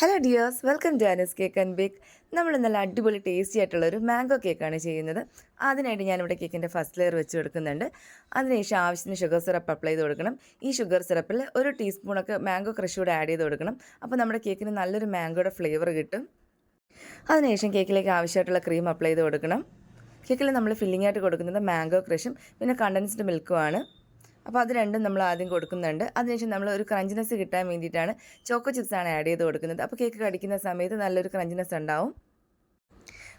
Hello dears welcome to Anas cake and bake നമ്മൾ നല്ല അടിപൊളി ടേസ്റ്റി ആയിട്ടുള്ള ഒരു മാംഗോ കേക്കാണ് ചെയ്യുന്നത്. അതിനായിട്ട് ഞാനിവിടെ കേക്കിന്റെ ഫസ്റ്റ് ലെയർ വെച്ച് കൊടുക്കുന്നുണ്ട്. അതിനുശേഷം ആവശ്യത്തിന് ഷുഗർ സിറപ്പ് അപ്ലൈ ചെയ്ത് കൊടുക്കണം. ഈ ഷുഗർ സിറപ്പിൽ ഒരു ടീസ്പൂണൊക്കെ മാംഗോ ക്രഷ് കൂടെ ആഡ് ചെയ്ത് കൊടുക്കണം. അപ്പോൾ നമ്മുടെ കേക്കിന് നല്ലൊരു മാംഗോയുടെ ഫ്ലേവർ കിട്ടും. അതിനുശേഷം കേക്കിലേക്ക് ആവശ്യമായിട്ടുള്ള ക്രീം അപ്ലൈ ചെയ്ത് കൊടുക്കണം. കേക്കിൽ നമ്മൾ ഫില്ലിംഗ് ആയിട്ട് കൊടുക്കുന്നത് മാംഗോ ക്രഷും പിന്നെ കണ്ടൻസ്ഡ് മിൽക്കുമാണ് അപ്പോൾ അത് രണ്ടും നമ്മൾ ആദ്യം കൊടുക്കുന്നുണ്ട്. അതിനുശേഷം നമ്മൾ ഒരു ക്രഞ്ചിനെസ് കിട്ടാൻ വേണ്ടിയിട്ടാണ് ചോക്കോ ചിപ്സ് ആണ് ആഡ് ചെയ്ത് കൊടുക്കുന്നത്. അപ്പോൾ കേക്ക് കടിക്കുന്ന സമയത്ത് നല്ലൊരു ക്രഞ്ചിനെസ് ഉണ്ടാവും.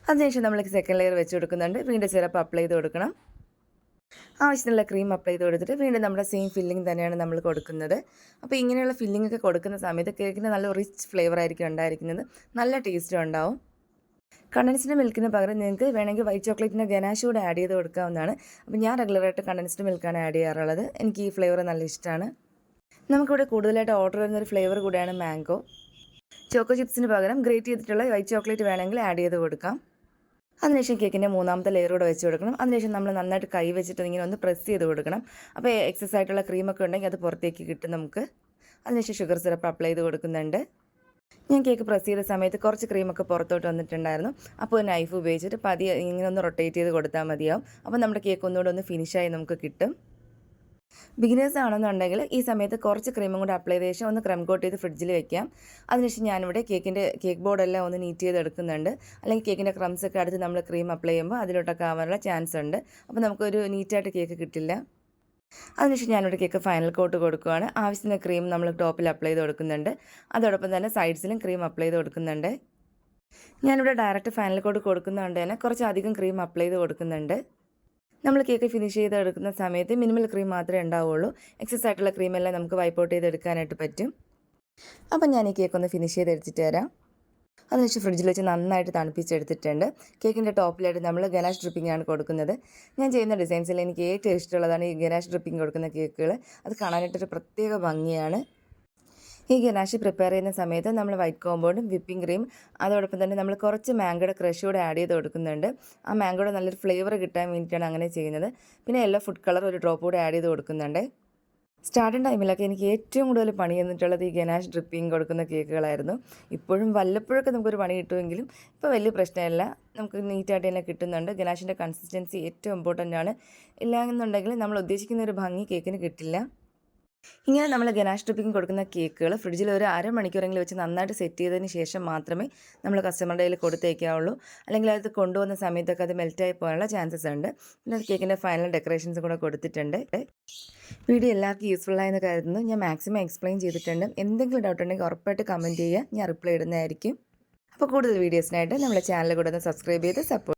അതിനുശേഷം നമ്മൾ സെക്കൻഡ് ലെയർ വെച്ച് കൊടുക്കുന്നുണ്ട്. വീണ്ടും സിറപ്പ് അപ്ലൈ ചെയ്ത് കൊടുക്കണം. ആവശ്യത്തിനുള്ള ക്രീം അപ്ലൈ ചെയ്ത് കൊടുത്തിട്ട് വീണ്ടും നമ്മുടെ സെയിം ഫില്ലിംഗ് തന്നെയാണ് നമ്മൾ കൊടുക്കുന്നത്. അപ്പോൾ ഇങ്ങനെയുള്ള ഫില്ലിംഗ് ഒക്കെ കൊടുക്കുന്ന സമയത്ത് കേക്കിന് നല്ല റിച്ച് ഫ്ലേവർ ആയിരിക്കും ഉണ്ടായിരിക്കുന്നത്. നല്ല ടേസ്റ്റും ഉണ്ടാവും. കണ്ടൻസ്ഡ് മിൽക്കിന് പകരം നിങ്ങൾക്ക് വേണമെങ്കിൽ വൈറ്റ് ചോക്ലേറ്റിന്റെ ഗനാഷ് കൂടെ ആഡ് ചെയ്ത് കൊടുക്കാവുന്നതാണ്. അപ്പോൾ ഞാൻ റെഗുലറായിട്ട് കണ്ടൻസ്ഡ് മിൽക്കാണ് ആഡ് ചെയ്യാറുള്ളത്. എനിക്ക് ഈ ഫ്ലേവർ നല്ല ഇഷ്ടമാണ്. നമുക്കിവിടെ കൂടുതലായിട്ട് ഓർഡർ വരുന്നൊരു ഫ്ലേവർ കൂടെയാണ് മാംഗോ. ചോക്കോ ചിപ്സിന് പകരം ഗ്രേറ്റ് ചെയ്തിട്ടുള്ള വൈറ്റ് ചോക്ലേറ്റ് വേണമെങ്കിൽ ആഡ് ചെയ്ത് കൊടുക്കാം. അതിനുശേഷം കേക്കിന്റെ മൂന്നാമത്തെ ലെയർ കൂടെ വെച്ച് കൊടുക്കണം. അതിനുശേഷം നമ്മൾ നന്നായിട്ട് കൈ വെച്ചിട്ട് ഇങ്ങനെ ഒന്ന് പ്രസ് ചെയ്ത് കൊടുക്കണം. അപ്പോൾ എക്സസ് ആയിട്ടുള്ള ക്രീമൊക്കെ ഉണ്ടെങ്കിൽ അത് പുറത്തേക്ക് കിട്ടും നമുക്ക്. അതിനുശേഷം ഷുഗർ സിറപ്പ് അപ്ലൈ ചെയ്ത് കൊടുക്കുന്നുണ്ട്. ഞാൻ കേക്ക് പ്രസ് ചെയ്ത സമയത്ത് കുറച്ച് ക്രീമൊക്കെ പുറത്തോട്ട് വന്നിട്ടുണ്ടായിരുന്നു. അപ്പോൾ നൈഫ് ഉപയോഗിച്ചിട്ട് പതിയെ ഇങ്ങനെ ഒന്ന് റൊട്ടേറ്റ് ചെയ്ത് കൊടുത്താൽ മതിയാവും. അപ്പോൾ നമ്മുടെ കേക്ക് ഒന്നുകൂടെ ഒന്ന് ഫിനിഷായി നമുക്ക് കിട്ടും. ബിഗിനേഴ്സ് ആണെന്നുണ്ടെങ്കിൽ ഈ സമയത്ത് കുറച്ച് ക്രീമും കൂടെ അപ്ലൈ ചെയ്ത ശേഷം ഒന്ന് ക്രം കോട്ട് ചെയ്ത് ഫ്രിഡ്ജിൽ വെക്കാം. അതിനുശേഷം ഞാനിവിടെ കേക്കിന്റെ കേക്ക് ബോർഡെല്ലാം ഒന്ന് നീറ്റ് ചെയ്ത് എടുക്കുന്നുണ്ട്. അല്ലെങ്കിൽ കേക്കിന്റെ ക്രംസ് ഒക്കെ അടുത്ത് നമ്മൾ ക്രീം അപ്ലൈ ചെയ്യുമ്പോൾ അതിലോട്ടൊക്കെ ആവാനുള്ള ചാൻസ് ഉണ്ട്. അപ്പോൾ നമുക്കൊരു നീറ്റായിട്ട് കേക്ക് കിട്ടില്ല. അതിനുശേഷം ഞാനിവിടെ കേക്ക് ഫൈനൽ കോട്ട് കൊടുക്കുകയാണ് ആവശ്യത്തിന് ക്രീം നമ്മൾ ടോപ്പിൽ അപ്ലൈ ചെയ്ത് കൊടുക്കുന്നുണ്ട്. അതോടൊപ്പം തന്നെ സൈഡ്സിലും ക്രീം അപ്ലൈ ചെയ്ത് കൊടുക്കുന്നുണ്ട്. ഞാനിവിടെ ഡയറക്റ്റ് ഫൈനൽ കോട്ട് കൊടുക്കുന്നതുകൊണ്ട് തന്നെ കുറച്ചധികം ക്രീം അപ്ലൈ ചെയ്ത് കൊടുക്കുന്നുണ്ട്. നമ്മൾ കേക്ക് ഫിനിഷ് ചെയ്ത് എടുക്കുന്ന സമയത്ത് മിനിമൽ ക്രീം മാത്രമേ ഉണ്ടാവുള്ളൂ. എക്സസ് ആയിട്ടുള്ള ക്രീമെല്ലാം നമുക്ക് വൈപ്പ് ഔട്ട് ചെയ്ത് എടുക്കാനായിട്ട് പറ്റും. അപ്പം ഞാൻ ഈ കേക്ക് ഒന്ന് ഫിനിഷ് ചെയ്ത് എടുത്തിട്ട് തരാം വെച്ച് ഫ്രിഡ്ജിൽ വെച്ച് നന്നായിട്ട് തണുപ്പിച്ചെടുത്തിട്ടുണ്ട്. കേക്കിന്റെ ടോപ്പിലായിട്ട് നമ്മൾ ഗനാഷ് ഡ്രിപ്പിംഗ് ആണ് കൊടുക്കുന്നത്. ഞാൻ ചെയ്യുന്ന ഡിസൈൻസിൽ എനിക്ക് ഏറ്റവും ഇഷ്ടമുള്ളതാണ് ഈ ഗനാഷ് ഡ്രിപ്പിംഗ് കൊടുക്കുന്ന കേക്കുകൾ അത് കാണാനായിട്ടൊരു പ്രത്യേക ഭംഗിയാണ്. ഈ ഗനാഷ് പ്രിപ്പയർ ചെയ്യുന്ന സമയത്ത് നമ്മൾ വൈറ്റ് കോമ്പൗണ്ടും വിപ്പിംഗ് ക്രീം അതോടൊപ്പം തന്നെ നമ്മൾ കുറച്ച് മാംഗോയുടെ ക്രഷ് കൂടെ ആഡ് ചെയ്ത് കൊടുക്കുന്നുണ്ട്. ആ മാംഗോയുടെ നല്ലൊരു ഫ്ലേവർ കിട്ടാൻ വേണ്ടിയിട്ടാണ് അങ്ങനെ ചെയ്യുന്നത്. പിന്നെ യെല്ലോ ഫുഡ് കളർ ഒരു ഡ്രോപ്പ് കൂടെ ആഡ് ചെയ്ത് കൊടുക്കുന്നുണ്ട്. സ്റ്റാർട്ടിങ് ടൈമിലൊക്കെ എനിക്ക് ഏറ്റവും കൂടുതൽ പണി തന്നിട്ടുള്ളത് ഈ ഗനാഷ് ഡ്രിപ്പിംഗ് കൊടുക്കുന്ന കേക്കുകളായിരുന്നു. ഇപ്പോഴും വല്ലപ്പോഴൊക്കെ നമുക്കൊരു പണി കിട്ടുമെങ്കിലും ഇപ്പോൾ വലിയ പ്രശ്നമില്ല. നമുക്ക് നീറ്റായിട്ട് തന്നെ കിട്ടുന്നുണ്ട്. ഗനാഷിന്റെ കൺസിസ്റ്റൻസി ഏറ്റവും ഇമ്പോർട്ടന്റ് ആണ്. ഇല്ല എന്നുണ്ടെങ്കിൽ നമ്മൾ ഉദ്ദേശിക്കുന്ന ഒരു ഭംഗി കേക്കിന് കിട്ടില്ല. ഇങ്ങനെ നമ്മൾ ഗനാഷ് ട്രിപ്പിംഗ് കൊടുക്കുന്ന കേക്കുകൾ ഫ്രിഡ്ജിൽ ഒരു അരമണിക്കൂറെങ്കിലും വെച്ച് നന്നായിട്ട് സെറ്റ് ചെയ്തതിന് ശേഷം മാത്രമേ നമ്മൾ കസ്റ്റമറുടെ കയ്യിൽ കൊടുത്തേക്കാവുള്ളൂ. അല്ലെങ്കിൽ അത് കൊണ്ടുവന്ന സമയത്തൊക്കെ അത് മെൽറ്റ് ആയി പോകാനുള്ള ചാൻസസ് ഉണ്ട്. പിന്നെ കേക്കിന്റെ ഫൈനൽ ഡെക്കറേഷൻസ് കൂടെ കൊടുത്തിട്ടുണ്ട്. വീഡിയോ എല്ലാവർക്കും യൂസ്ഫുൾ ആയെന്ന് കരുതുന്നു. ഞാൻ മാക്സിമം എക്സ്പ്ലെയിൻ ചെയ്തിട്ടുണ്ട്. എന്തെങ്കിലും ഡൗട്ട് ഉണ്ടെങ്കിൽ ഉറപ്പായിട്ട് കമന്റ് ചെയ്യുക. ഞാൻ റിപ്ലൈ ഇടുന്നതായിരിക്കും. അപ്പോൾ കൂടുതൽ വീഡിയോസിനായിട്ട് നമ്മുടെ ചാനൽ കൂടെ ഒന്ന് സബ്സ്ക്രൈബ് ചെയ്ത് സപ്പോർട്ട്